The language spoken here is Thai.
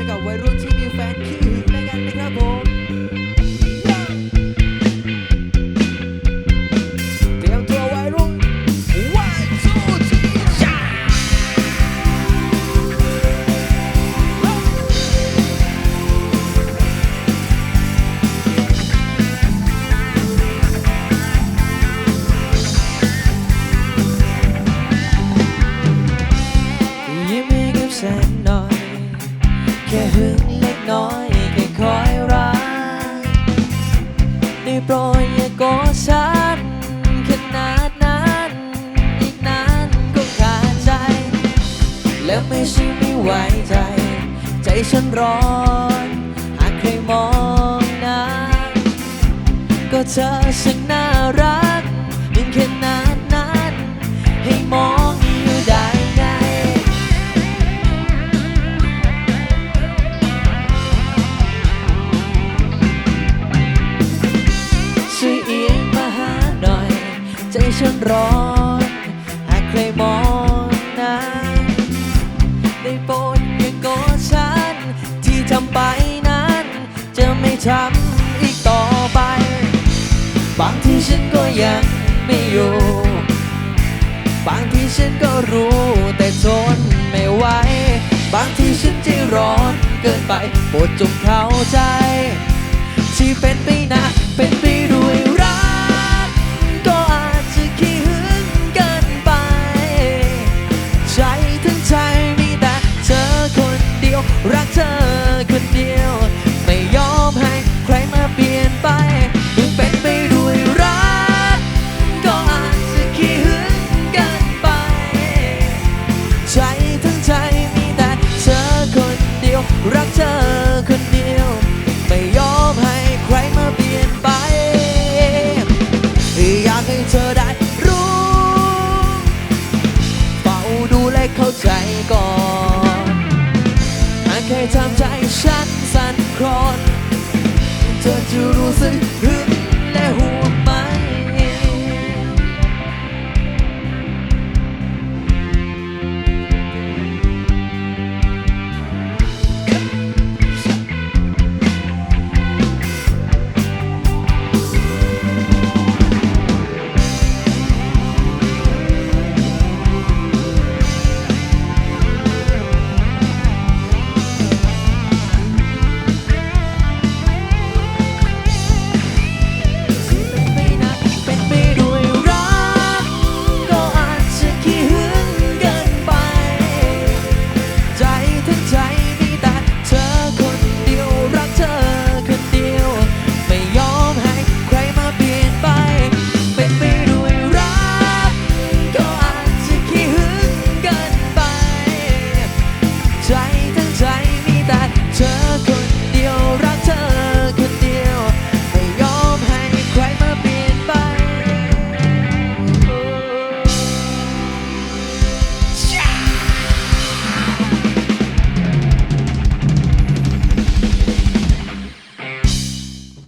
ให้กับวัยรุ่นที่มีแฟนขี้หึงด้วยกันนะครับผมเตรียมตัววัยรุ่น one two three จ้ายิ้มให้กับแสง แค่หึงเล็กน้อยแค่คอยรักได้โปรยอย่าโกฉันขนาดนั้นอีกนานก็ขาดใจ แล้วไม่ใช่ไม่ไหวใจ ใจฉันร้อนหากใครมองน้าก็เธอฉันน่ ฉันร้อนหากใครมองน้าได้โปรดอย่าโกรธฉัน ที่ทำไปนั้น จะไม่ทำอีกต่อไป บางทีฉันก็ยังไม่อยู่ บางทีฉันก็รู้แต่ทนไม่ไหวบางทีฉันใจร้อนเกินไปโปรดจงเข้าใจ ที่เป็นไปนะเป็นไปด้วย เข้าใจก่อน หากใครทำใจฉันสั่นคลอน